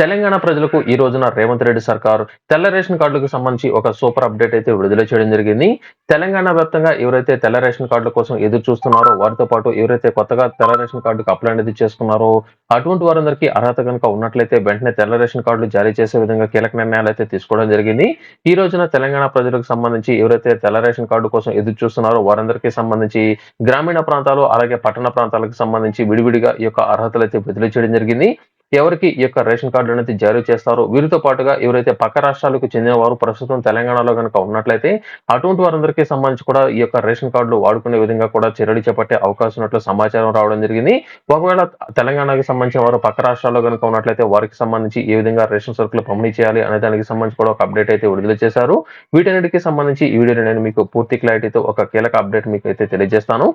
తెలంగాణ ప్రజలకు ఈ రోజున రేవంత్ రెడ్డి సర్కారు తెల్ల రేషన్ కార్డులకు సంబంధించి ఒక సూపర్ అప్డేట్ అయితే విడుదల చేయడం జరిగింది. తెలంగాణ వ్యాప్తంగా ఎవరైతే తెల్ల రేషన్ కార్డుల కోసం ఎదురు చూస్తున్నారో వారితో పాటు ఎవరైతే కొత్తగా తెల్ల రేషన్ కార్డుకు అప్లై అనేది చేసుకున్నారో అటువంటి వారందరికీ అర్హత కనుక ఉన్నట్లయితే వెంటనే తెల్ల రేషన్ కార్డులు జారీ చేసే విధంగా కీలక నిర్ణయాలు అయితే తీసుకోవడం జరిగింది. ఈ రోజున తెలంగాణ ప్రజలకు సంబంధించి ఎవరైతే తెల్ల రేషన్ కార్డు కోసం ఎదురు చూస్తున్నారో వారందరికీ సంబంధించి గ్రామీణ ప్రాంతాలు అలాగే పట్టణ ప్రాంతాలకు సంబంధించి విడివిడిగా ఈ యొక్క అర్హతలు అయితే విడుదల చేయడం జరిగింది. ఎవరికి ఈ యొక్క రేషన్ కార్డు అనేది జారీ చేస్తారో వీరితో పాటుగా ఎవరైతే పక్క రాష్ట్రాలకు చెందిన వారు ప్రస్తుతం తెలంగాణలో కనుక ఉన్నట్లయితే అటువంటి వారందరికీ సంబంధించి కూడా ఈ యొక్క రేషన్ కార్డులు వాడుకునే విధంగా కూడా చర్యలు చేపట్టే అవకాశం ఉన్నట్లు సమాచారం రావడం జరిగింది. ఒకవేళ తెలంగాణకి సంబంధించిన వారు పక్క రాష్ట్రాల్లో కనుక ఉన్నట్లయితే వారికి సంబంధించి ఏ విధంగా రేషన్ సరుకులు పంపిణీ చేయాలి అనే దానికి సంబంధించి కూడా ఒక అప్డేట్ అయితే విడుదల చేశారు. వీటన్నిటికీ సంబంధించి ఈ వీడియోలో నేను మీకు పూర్తి క్లారిటీతో ఒక కీలక అప్డేట్ మీకు అయితే తెలియజేస్తాను.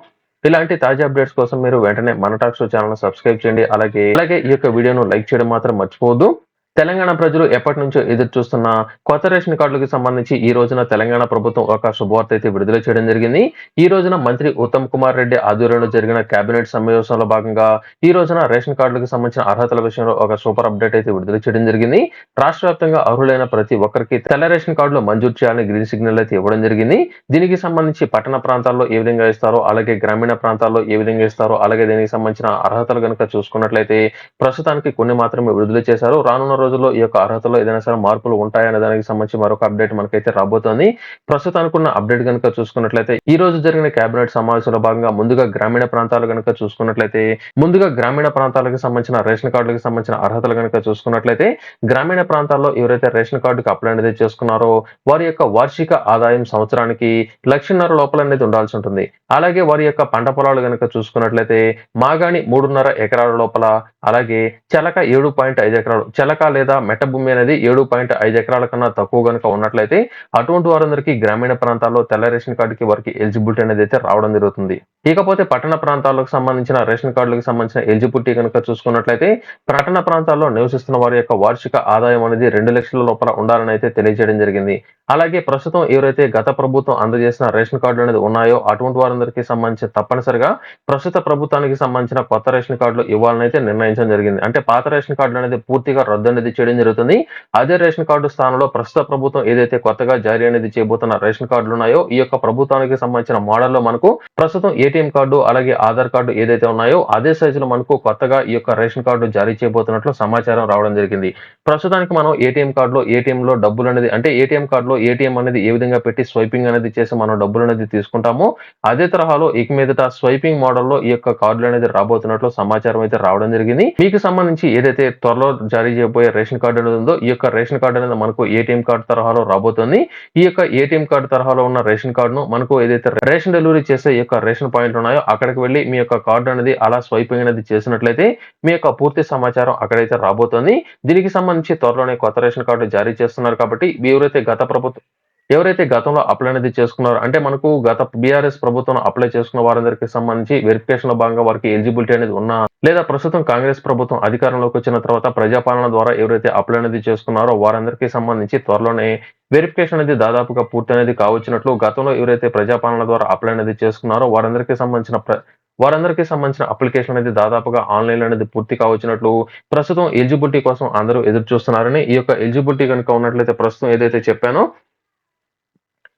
ఇలాంటి తాజా అప్డేట్స్ కోసం మీరు వెంటనే మన టాక్స్ ఛానల్ సబ్స్క్రైబ్ చేయండి. అలాగే అలాగే ఈ యొక్క వీడియోను లైక్ చేయడం మాత్రం మర్చిపోవద్దు. తెలంగాణ ప్రజలు ఎప్పటి నుంచో ఎదురు చూస్తున్న కొత్త రేషన్ కార్డులకు సంబంధించి ఈ రోజున తెలంగాణ ప్రభుత్వం ఒక శుభవార్త అయితే విడుదల చేయడం జరిగింది. ఈ రోజున మంత్రి ఉత్తమ్ కుమార్ రెడ్డి ఆధ్వర్యంలో జరిగిన కేబినెట్ సమావేశంలో భాగంగా ఈ రోజున రేషన్ కార్డులకు సంబంధించిన అర్హతల విషయంలో ఒక సూపర్ అప్డేట్ అయితే విడుదల చేయడం జరిగింది. రాష్ట్ర వ్యాప్తంగా అర్హులైన ప్రతి ఒక్కరికి తెల్ల రేషన్ కార్డులు మంజూరు చేయాలని గ్రీన్ సిగ్నల్ అయితే ఇవ్వడం జరిగింది. దీనికి సంబంధించి పట్టణ ప్రాంతాల్లో ఏ విధంగా ఇస్తారో అలాగే గ్రామీణ ప్రాంతాల్లో ఏ విధంగా ఇస్తారో అలాగే దీనికి సంబంధించిన అర్హతలు కనుక చూసుకున్నట్లయితే ప్రస్తుతానికి కొన్ని మాత్రమే విడుదల చేశారు. రానున్న రోజుల్లో ఈ యొక్క అర్హతలో ఏదైనా సరే మార్పులు ఉంటాయనే దానికి సంబంధించి మరొక అప్డేట్ మనకైతే రాబోతోంది. ప్రస్తుతానికి అప్డేట్ కనుక చూసుకున్నట్లయితే ఈ రోజు జరిగిన కేబినెట్ సమావేశంలో భాగంగా ముందుగా గ్రామీణ ప్రాంతాలు కనుక చూసుకున్నట్లయితే ముందుగా గ్రామీణ ప్రాంతాలకు సంబంధించిన రేషన్ కార్డులకు సంబంధించిన అర్హతలు కనుక చూసుకున్నట్లయితే గ్రామీణ ప్రాంతాల్లో ఎవరైతే రేషన్ కార్డుకి అప్లై అనేది చేసుకున్నారో వారి యొక్క వార్షిక ఆదాయం సంవత్సరానికి లక్షన్నర లోపల అనేది ఉండాల్సి ఉంటుంది. అలాగే వారి యొక్క పంట పొలాలు కనుక చూసుకున్నట్లయితే మాగాణి మూడున్నర ఎకరాల లోపల అలాగే చెలక ఏడు పాయింట్ ఐదు ఎకరాలు చెలక లేదా మెట్ట భూమి అనేది ఏడు పాయింట్ ఐదు ఎకరాల కన్నా తక్కువ కనుక ఉన్నట్లయితే అటువంటి వారందరికీ గ్రామీణ ప్రాంతాల్లో తెల్ల రేషన్ కార్డుకి వారికి ఎలిజిబిలిటీ అనేది అయితే రావడం జరుగుతుంది. ఇకపోతే పట్టణ ప్రాంతాలకు సంబంధించిన రేషన్ కార్డులకు సంబంధించిన ఎలిజిబిలిటీ కనుక చూసుకున్నట్లయితే పట్టణ ప్రాంతాల్లో నివసిస్తున్న వారి యొక్క వార్షిక ఆదాయం అనేది రెండు లక్షల లోపల ఉండాలని అయితే తెలియజేయడం జరిగింది. అలాగే ప్రస్తుతం ఎవరైతే గత ప్రభుత్వం అందజేసిన రేషన్ కార్డులు అనేది ఉన్నాయో అటువంటి వారందరికీ సంబంధించి తప్పనిసరిగా ప్రస్తుత ప్రభుత్వానికి సంబంధించిన కొత్త రేషన్ కార్డులు ఇవ్వాలని అయితే నిర్ణయించడం జరిగింది. అంటే పాత రేషన్ కార్డులు అనేది పూర్తిగా రద్దు అనేది చేయడం జరుగుతుంది. అదే రేషన్ కార్డు స్థానంలో ప్రస్తుత ప్రభుత్వం ఏదైతే కొత్తగా జారీ అనేది చేయబోతున్న రేషన్ కార్డులు ఉన్నాయో ఈ యొక్క ప్రభుత్వానికి సంబంధించిన మోడల్లో మనకు ప్రస్తుతం ఏటీఎం కార్డు అలాగే ఆధార్ కార్డు ఏదైతే ఉన్నాయో అదే సైజులో మనకు కొత్తగా ఈ యొక్క రేషన్ కార్డు జారీ చేయబోతున్నట్లు సమాచారం రావడం జరిగింది. ప్రస్తుతానికి మనం ఏటీఎం కార్డులో ఏటీఎం లో డబ్బులు అనేది అంటే ఏటీఎం కార్డులో ఏటీఎం అనేది ఏ విధంగా పెట్టి స్వైపింగ్ అనేది చేసి మనం డబ్బులు అనేది తీసుకుంటాము అదే తరహాలో ఇక మీదట స్వైపింగ్ మోడల్లో ఈ యొక్క కార్డులు అనేది రాబోతున్నట్లు సమాచారం అయితే రావడం జరిగింది. మీకు సంబంధించి ఏదైతే త్వరలో జారీ చేయబోయే రేషన్ కార్డు అనేది ఉందో ఈ యొక్క రేషన్ కార్డు అనేది మనకు ఏటీఎం కార్డు తరహాలో రాబోతుంది. ఈ యొక్క ఏటీఎం కార్డు తరహాలో ఉన్న రేషన్ కార్డును మనకు ఏదైతే రేషన్ డెలివరీ చేసే ఈ యొక్క రేషన్ పాయింట్లు ఉన్నాయో అక్కడికి వెళ్ళి మీ యొక్క కార్డు అనేది అలా స్వైపింగ్ అనేది చేసినట్లయితే మీ యొక్క పూర్తి సమాచారం అక్కడైతే రాబోతుంది. దీనికి సంబంధించి త్వరలోనే కొత్త రేషన్ కార్డు జారీ చేస్తున్నారు కాబట్టి ఎవరైతే గత ప్రభుత్వం ఎవరైతే గతంలో అప్లై అనేది చేసుకున్నారో అంటే మనకు గత బీఆర్ఎస్ ప్రభుత్వం అప్లై చేసుకున్న వారందరికీ సంబంధించి వెరిఫికేషన్లో భాగంగా వారికి ఎలిజిబిలిటీ అనేది ఉన్నా లేదా ప్రస్తుతం కాంగ్రెస్ ప్రభుత్వం అధికారంలోకి వచ్చిన తర్వాత ప్రజాపాలన ద్వారా ఎవరైతే అప్లై అనేది చేసుకున్నారో వారందరికీ సంబంధించి త్వరలోనే వెరిఫికేషన్ అనేది దాదాపుగా పూర్తి అనేది కావచ్చినట్లు గతంలో ఎవరైతే ప్రజాపాలన ద్వారా అప్లై అనేది చేసుకున్నారో వారందరికీ సంబంధించిన ప్ర- వారందరికీ సంబంధించిన అప్లికేషన్ అనేది దాదాపుగా ఆన్లైన్ అనేది పూర్తి కావచ్చినట్లు ప్రస్తుతం ఎలిజిబిలిటీ కోసం అందరూ ఎదురు చూస్తున్నారని ఈ యొక్క ఎలిజిబిలిటీ కనుక ఉన్నట్లయితే ప్రస్తుతం ఏదైతే చెప్పానో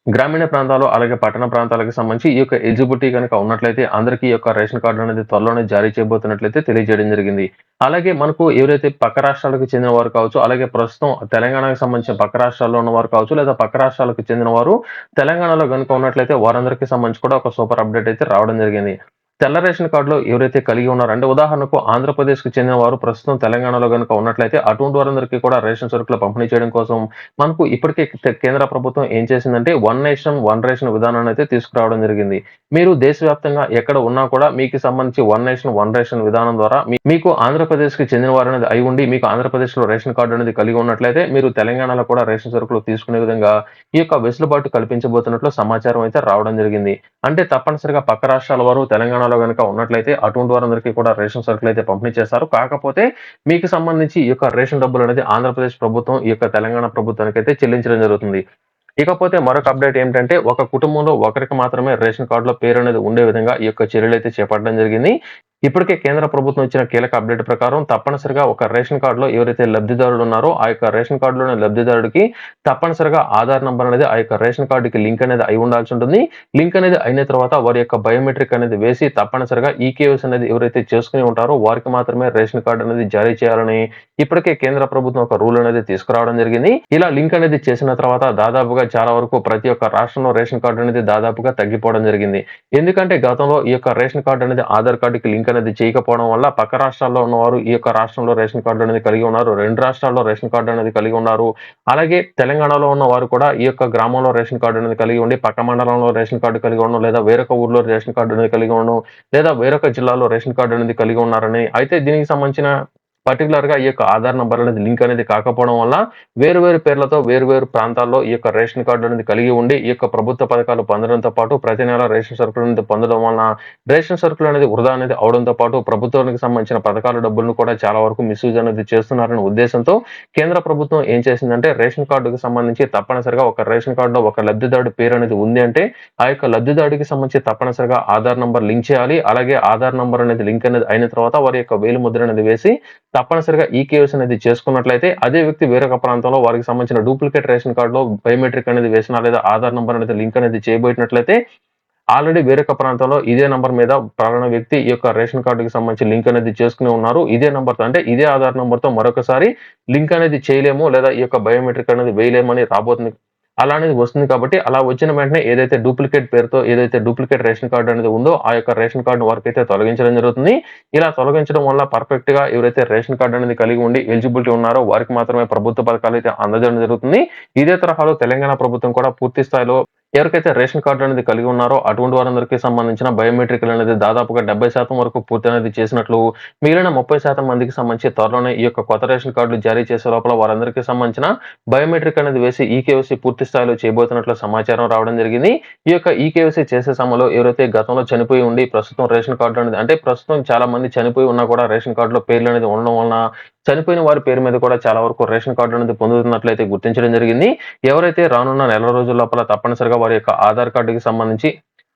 గ్రామీణ ప్రాంతాలు అలాగే పట్టణ ప్రాంతాలకు సంబంధించి ఈ యొక్క ఎలిజిబిలిటీ కనుక ఉన్నట్లయితే అందరికీ ఈ యొక్క రేషన్ కార్డు అనేది త్వరలోనే జారీ చేయబోతున్నట్లయితే తెలియజేయడం జరిగింది. అలాగే మనకు ఎవరైతే పక్క రాష్ట్రాలకు చెందిన వారు కావచ్చు అలాగే ప్రస్తుతం తెలంగాణకు సంబంధించిన పక్క రాష్ట్రాల్లో ఉన్న వారు కావచ్చు లేదా పక్క రాష్ట్రాలకు చెందిన వారు తెలంగాణలో కనుక ఉన్నట్లయితే వారందరికీ సంబంధించి కూడా ఒక సూపర్ అప్డేట్ అయితే రావడం జరిగింది. తెల్ల రేషన్ కార్డులో ఎవరైతే కలిగి ఉన్నారో అంటే ఉదాహరణకు ఆంధ్రప్రదేశ్కు చెందిన వారు ప్రస్తుతం తెలంగాణలో కనుక ఉన్నట్లయితే అటువంటి వారందరికీ కూడా రేషన్ సరుకులు పంపిణీ చేయడం కోసం మనకు ఇప్పటికే కేంద్ర ప్రభుత్వం ఏం చేసిందంటే వన్ నేషన్ వన్ రేషన్ విధానాన్ని అయితే తీసుకురావడం జరిగింది. మీరు దేశవ్యాప్తంగా ఎక్కడ ఉన్నా కూడా మీకు సంబంధించి వన్ నేషన్ వన్ రేషన్ విధానం ద్వారా మీకు ఆంధ్రప్రదేశ్కి చెందిన వారు అనేది అయి ఉండి మీకు ఆంధ్రప్రదేశ్లో రేషన్ కార్డు అనేది కలిగి ఉన్నట్లయితే మీరు తెలంగాణలో కూడా రేషన్ సరుకులు తీసుకునే విధంగా ఈ యొక్క వెసులుబాటు కల్పించబోతున్నట్లు సమాచారం అయితే రావడం జరిగింది. అంటే తప్పనిసరిగా పక్క రాష్ట్రాల వారు తెలంగాణలో కనుక ఉన్నట్లయితే అటువంటి వారందరికీ కూడా రేషన్ సరుకులు అయితే పంపిణీ చేస్తారు కాకపోతే మీకు సంబంధించి ఈ యొక్క రేషన్ డబ్బులు అనేది ఆంధ్రప్రదేశ్ ప్రభుత్వం ఈ యొక్క తెలంగాణ ప్రభుత్వానికి అయితే చెల్లించడం జరుగుతుంది. ఇకపోతే మరొక అప్డేట్ ఏంటంటే ఒక కుటుంబంలో ఒకరికి మాత్రమే రేషన్ కార్డులో పేరు అనేది ఉండే విధంగా ఈ యొక్క చర్యలు అయితే చేపట్టడం జరిగింది. ఇప్పటికే కేంద్ర ప్రభుత్వం ఇచ్చిన కీలక అప్డేట్ ప్రకారం తప్పనిసరిగా ఒక రేషన్ కార్డులో ఎవరైతే లబ్ధిదారులు ఉన్నారో ఆ యొక్క రేషన్ కార్డులోని లబ్ధిదారుడికి తప్పనిసరిగా ఆధార్ నంబర్ అనేది ఆ యొక్క రేషన్ కార్డుకి లింక్ అనేది అయి ఉండాల్సి ఉంటుంది. లింక్ అనేది అయిన తర్వాత వారి యొక్క బయోమెట్రిక్ అనేది వేసి తప్పనిసరిగా ఈ అనేది ఎవరైతే చేసుకుని ఉంటారో వారికి మాత్రమే రేషన్ కార్డు అనేది జారీ చేయాలని ఇప్పటికే కేంద్ర ప్రభుత్వం ఒక రూల్ అనేది తీసుకురావడం జరిగింది. ఇలా లింక్ అనేది చేసిన తర్వాత దాదాపుగా చాలా వరకు ప్రతి ఒక్క రాష్ట్రంలో రేషన్ కార్డు అనేది దాదాపుగా తగ్గిపోవడం జరిగింది. ఎందుకంటే గతంలో ఈ యొక్క రేషన్ కార్డు అనేది ఆధార్ కార్డుకి లింక్ అనేది చేయకపోవడం వల్ల పక్క రాష్ట్రాల్లో ఉన్నవారు ఈ యొక్క రాష్ట్రంలో రేషన్ కార్డు అనేది కలిగి ఉన్నారు. రెండు రాష్ట్రాల్లో రేషన్ కార్డు అనేది కలిగి ఉన్నారు. అలాగే తెలంగాణలో ఉన్న వారు కూడా ఈ యొక్క గ్రామంలో రేషన్ కార్డు అనేది కలిగి ఉండి పక్క మండలంలో రేషన్ కార్డు కలిగి ఉండడం లేదా వేరొక ఊర్లో రేషన్ కార్డు అనేది కలిగి ఉండడం లేదా వేరొక జిల్లాలో రేషన్ కార్డు అనేది కలిగి ఉన్నారని. అయితే దీనికి సంబంధించిన పర్టికులర్గా ఈ యొక్క ఆధార్ నంబర్ అనేది లింక్ అనేది కాకపోవడం వల్ల వేరు వేరు పేర్లతో వేరు వేరు ప్రాంతాల్లో ఈ యొక్క రేషన్ కార్డు అనేది కలిగి ఉండి ఈ యొక్క ప్రభుత్వ పథకాలు పొందడంతో పాటు ప్రతి నెల రేషన్ సరుకులు అనేది పొందడం వలన రేషన్ సరుకులు అనేది వృధా అనేది అవడంతో పాటు ప్రభుత్వానికి సంబంధించిన పథకాల డబ్బులను కూడా చాలా వరకు మిస్యూజ్ అనేది చేస్తున్నారనే ఉద్దేశంతో కేంద్ర ప్రభుత్వం ఏం చేసిందంటే రేషన్ కార్డుకి సంబంధించి తప్పనిసరిగా ఒక రేషన్ కార్డులో ఒక లబ్ధిదారుడి పేరు అనేది ఉంది అంటే ఆ యొక్క లబ్ధిదారుడికి సంబంధించి తప్పనిసరిగా ఆధార్ నంబర్ లింక్ చేయాలి. అలాగే ఆధార్ నంబర్ అనేది లింక్ అనేది అయిన తర్వాత వారి యొక్క వేలు ముద్ర అనేది వేసి తప్పనిసరిగా ఈ కేవైసీ అనేది చేసుకున్నట్లయితే అదే వ్యక్తి వేరొక ప్రాంతంలో వారికి సంబంధించిన డూప్లికేట్ రేషన్ కార్డులో బయోమెట్రిక్ అనేది వేసిన లేదా ఆధార్ నెంబర్ అనేది లింక్ అనేది చేయబోయినట్లయితే ఆల్రెడీ వేరొక ప్రాంతంలో ఇదే నంబర్ మీద ప్రాణ వ్యక్తి ఈ యొక్క రేషన్ కార్డుకి సంబంధించి లింక్ అనేది చేసుకుని ఉన్నారు. ఇదే నంబర్తో అంటే ఇదే ఆధార్ నంబర్తో మరొకసారి లింక్ అనేది చేయలేము లేదా ఈ యొక్క బయోమెట్రిక్ అనేది వేయలేమని రాబోతుంది అలా అనేది వస్తుంది కాబట్టి అలా వచ్చిన వెంటనే ఏదైతే డూప్లికేట్ పేరుతో ఏదైతే డూప్లికేట్ రేషన్ కార్డు అనేది ఉందో ఆ యొక్క రేషన్ కార్డు వారికి అయితే తొలగించడం జరుగుతుంది. ఇలా తొలగించడం వల్ల పర్ఫెక్ట్గా ఎవరైతే రేషన్ కార్డు అనేది కలిగి ఉండి ఎలిజిబిలిటీ ఉన్నారో వారికి మాత్రమే ప్రభుత్వ పథకాలు అయితే అందజేయడం జరుగుతుంది. ఇదే తరహాలో తెలంగాణ ప్రభుత్వం కూడా పూర్తి స్థాయిలో ఎవరికైతే రేషన్ కార్డు అనేది కలిగి ఉన్నారో అటువంటి వారందరికీ సంబంధించిన బయోమెట్రిక్ అనేది దాదాపుగా డెబ్బై శాతం వరకు పూర్తి అనేది చేసినట్లు మిగిలిన ముప్పై శాతం మందికి సంబంధించి త్వరలోనే ఈ యొక్క కొత్త రేషన్ కార్డులు జారీ చేసే లోపల వారందరికీ సంబంధించిన బయోమెట్రిక్ అనేది వేసి ఈకేవసీ పూర్తి స్థాయిలో చేయబోతున్నట్లు సమాచారం రావడం జరిగింది. ఈ యొక్క ఈకేవసీ చేసే సమయంలో ఎవరైతే గతంలో చనిపోయి ఉండి ప్రస్తుతం రేషన్ కార్డు అనేది అంటే ప్రస్తుతం చాలా మంది చనిపోయి ఉన్నా కూడా రేషన్ కార్డులో పేర్లు అనేది ఉండడం వలన చనిపోయిన వారి పేరు మీద కూడా చాలా వరకు రేషన్ కార్డు అనేది పొందుతున్నట్లయితే గుర్తించడం జరిగింది. ఎవరైతే రానున్న నెల రోజుల లోపల తప్పనిసరిగా వారి యొక్క ఆధార్ కార్డుకి సంబంధించి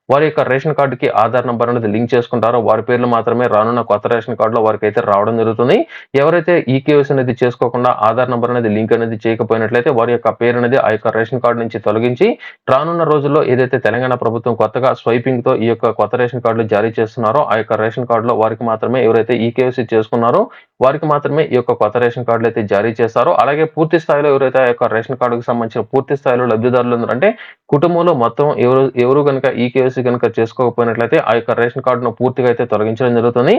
వారి యొక్క రేషన్ కార్డుకి ఆధార్ నెంబర్ అనేది లింక్ చేసుకుంటారో వారి పేర్లు మాత్రమే రానున్న కొత్త రేషన్ కార్డులో వారికి అయితే రావడం జరుగుతుంది. ఎవరైతే ఈ కేవైసీ అనేది చేసుకోకుండా ఆధార్ నెంబర్ అనేది లింక్ అనేది చేయకపోయినట్లయితే వారి యొక్క పేరు అనేది ఆ యొక్క రేషన్ కార్డు నుంచి తొలగించి రానున్న రోజుల్లో ఏదైతే తెలంగాణ ప్రభుత్వం కొత్తగా స్వైపింగ్తో ఈ యొక్క కొత్త రేషన్ కార్డులు జారీ చేస్తున్నారో ఆ యొక్క రేషన్ కార్డులో వారికి మాత్రమే ఎవరైతే ఈ కేవైసీ చేసుకున్నారో వారికి మాత్రమే ఈ యొక్క కొత్త రేషన్ కార్డులు అయితే జారీ చేస్తారో అలాగే పూర్తి స్థాయిలో ఎవరైతే ఆ యొక్క రేషన్ కార్డుకు సంబంధించిన పూర్తి స్థాయిలో లబ్ధిదారులు ఉన్నారంటే కుటుంబంలో మొత్తం ఎవరు ఎవరు కనుక ఈ కేవైసీ కనుక చేసుకోకపోయినట్లయితే ఆ యొక్క రేషన్ కార్డును పూర్తిగా అయితే తొలగించడం జరుగుతుంది.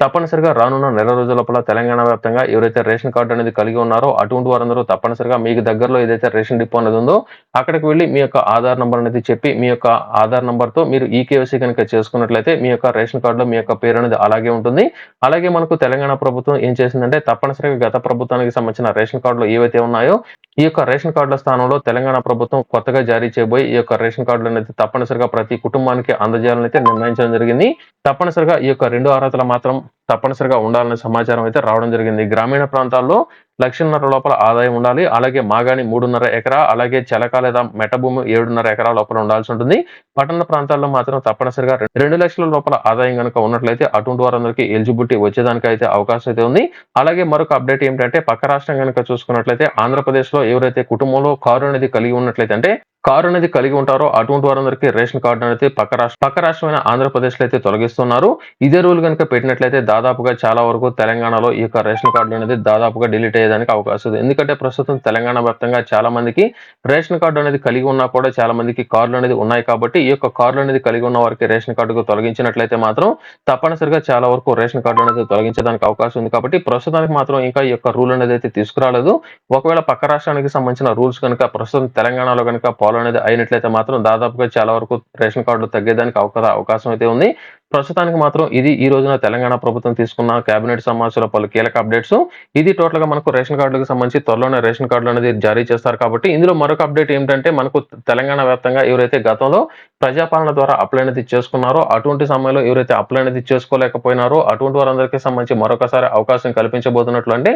తప్పనిసరిగా రానున్న నెల రోజుల లోపల తెలంగాణ వ్యాప్తంగా ఎవరైతే రేషన్ కార్డు అనేది కలిగి ఉన్నారో అటువంటి వారందరూ తప్పనిసరిగా మీకు దగ్గరలో ఏదైతే రేషన్ డిపో అనేది ఉందో అక్కడికి వెళ్ళి మీ యొక్క ఆధార్ నంబర్ అనేది చెప్పి మీ యొక్క ఆధార్ నంబర్తో మీరు ఈ కేవైసీ కనుక చేసుకున్నట్లయితే మీ యొక్క రేషన్ కార్డులో మీ యొక్క పేరు అనేది అలాగే ఉంటుంది. అలాగే మనకు తెలంగాణ ప్రభుత్వం ఏం చేసిందంటే తప్పనిసరిగా గత ప్రభుత్వానికి సంబంధించిన రేషన్ కార్డులు ఏవైతే ఉన్నాయో ఈ యొక్క రేషన్ కార్డుల స్థానంలో తెలంగాణ ప్రభుత్వం కొత్తగా జారీ చేయబోయి ఈ యొక్క రేషన్ కార్డులు అనేది తప్పనిసరిగా ప్రతి కుటుంబానికి అందజేయాలని అయితే నిర్ణయించడం జరిగింది. తప్పనిసరిగా ఈ యొక్క రెండు అర్హతలు మాత్రం తప్పనిసరిగా ఉండాలనే సమాచారం అయితే రావడం జరిగింది. గ్రామీణ ప్రాంతాల్లో లక్షన్నర లోపల ఆదాయం ఉండాలి. అలాగే మాగాణి మూడున్నర ఎకరా అలాగే చెలక లేదా మెటభూమి ఏడున్నర ఎకరా లోపల ఉండాల్సి ఉంటుంది. పట్టణ ప్రాంతాల్లో మాత్రం తప్పనిసరిగా రెండు లక్షల లోపల ఆదాయం కనుక ఉన్నట్లయితే అటువంటి వారందరికీ ఎలిజిబిలిటీ వచ్చేదానికి అయితే అవకాశం అయితే ఉంది. అలాగే మరొక అప్డేట్ ఏంటంటే పక్క రాష్ట్రం కనుక చూసుకున్నట్లయితే ఆంధ్రప్రదేశ్లో ఎవరైతే కుటుంబంలో కారు అనేది కలిగి ఉన్నట్లయితే అంటే కారు అనేది కలిగి ఉంటారో అటువంటి వారందరికీ రేషన్ కార్డు అనేది పక్క రాష్ట్ర పక్క రాష్ట్రమైన ఆంధ్రప్రదేశ్లో అయితే తొలగిస్తున్నారు. ఇదే రూల్ కనుక పెట్టినట్లయితే దాదాపుగా చాలా వరకు తెలంగాణలో ఈ యొక్క రేషన్ కార్డు అనేది దాదాపుగా డిలీట్ చేయడానికి అవకాశం ఉంది. ఎందుకంటే ప్రస్తుతం తెలంగాణ వ్యాప్తంగా చాలా మందికి రేషన్ కార్డు అనేది కలిగి ఉన్నా కూడా చాలా మందికి కార్డులు అనేది ఉన్నాయి కాబట్టి ఈ యొక్క కార్డులు అనేది కలిగి ఉన్న వారికి రేషన్ కార్డుకు తొలగించినట్లయితే మాత్రం తప్పనిసరిగా చాలా వరకు రేషన్ కార్డు అనేది తొలగించడానికి అవకాశం ఉంది కాబట్టి ప్రస్తుతానికి మాత్రం ఇంకా ఈ యొక్క రూల్ అనేది అయితే తీసుకురాలేదు. ఒకవేళ పక్క రాష్ట్రానికి సంబంధించిన రూల్స్ కనుక ప్రస్తుతం తెలంగాణలో కనుక ఫాలో అనేది అయినట్లయితే మాత్రం దాదాపుగా చాలా వరకు రేషన్ కార్డులు తగ్గేదానికి అవకాశం అయితే ఉంది. ప్రస్తుతానికి మాత్రం ఇది ఈ రోజున తెలంగాణ ప్రభుత్వం తీసుకున్న కేబినెట్ సమాచారంలో పలు కీలక అప్డేట్స్. ఇది టోటల్గా మనకు రేషన్ కార్డులకు సంబంధించి త్వరలోనే రేషన్ కార్డులు అనేది జారీ చేస్తారు కాబట్టి ఇందులో మరొక అప్డేట్ ఏమిటంటే మనకు తెలంగాణ వ్యాప్తంగా ఎవరైతే గతంలో ప్రజాపాలన ద్వారా అప్లై అనేది చేసుకున్నారో అటువంటి సమయంలో ఎవరైతే అప్లై అనేది చేసుకోలేకపోయినారో అటువంటి వారందరికీ సంబంధించి మరొకసారి అవకాశం కల్పించబోతున్నట్లు అంటే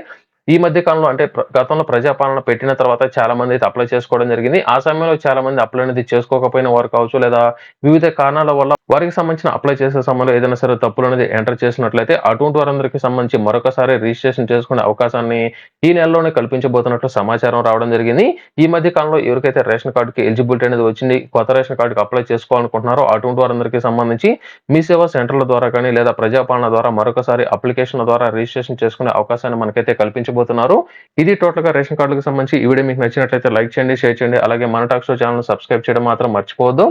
ఈ మధ్య కాలంలో అంటే గతంలో ప్రజాపాలన పెట్టిన తర్వాత చాలా మంది అయితే అప్లై చేసుకోవడం జరిగింది. ఆ సమయంలో చాలా మంది అప్లై అనేది చేసుకోకపోయిన వారు కావచ్చు లేదా వివిధ కారణాల వల్ల వారికి సంబంధించిన అప్లై చేసే సమయంలో ఏదైనా సరే తప్పులు అనేది ఎంటర్ చేసినట్లయితే అటువంటి వారందరికీ సంబంధించి మరొకసారి రిజిస్ట్రేషన్ చేసుకునే అవకాశాన్ని ఈ నెలలోనే కల్పించబోతున్నట్లు సమాచారం రావడం జరిగింది. ఈ మధ్య కాలంలో ఎవరికైతే రేషన్ కార్డుకి ఎలిజిబిలిటీ అనేది వచ్చింది కొత్త రేషన్ కార్డుకి అప్లై చేసుకోవాలనుకుంటున్నారో అటువంటి వారందరికీ సంబంధించి మీ సేవా సెంటర్ల ద్వారా కానీ లేదా ప్రజాపాలన ద్వారా మరొకసారి అప్లికేషన్ల ద్వారా రిజిస్ట్రేషన్ చేసుకునే అవకాశాన్ని మనకైతే కల్పించబోతున్నారు ఇది టోటల్గా రేషన్ కార్డులకు సంబంధించి ఈ వీడియో మీకు నచ్చినట్లయితే లైక్ చేయండి షేర్ చేయండి. అలాగే మన టాక్స్ ఛానల్ సబ్స్క్రైబ్ చేయడం మాత్రం మర్చిపోవద్దు.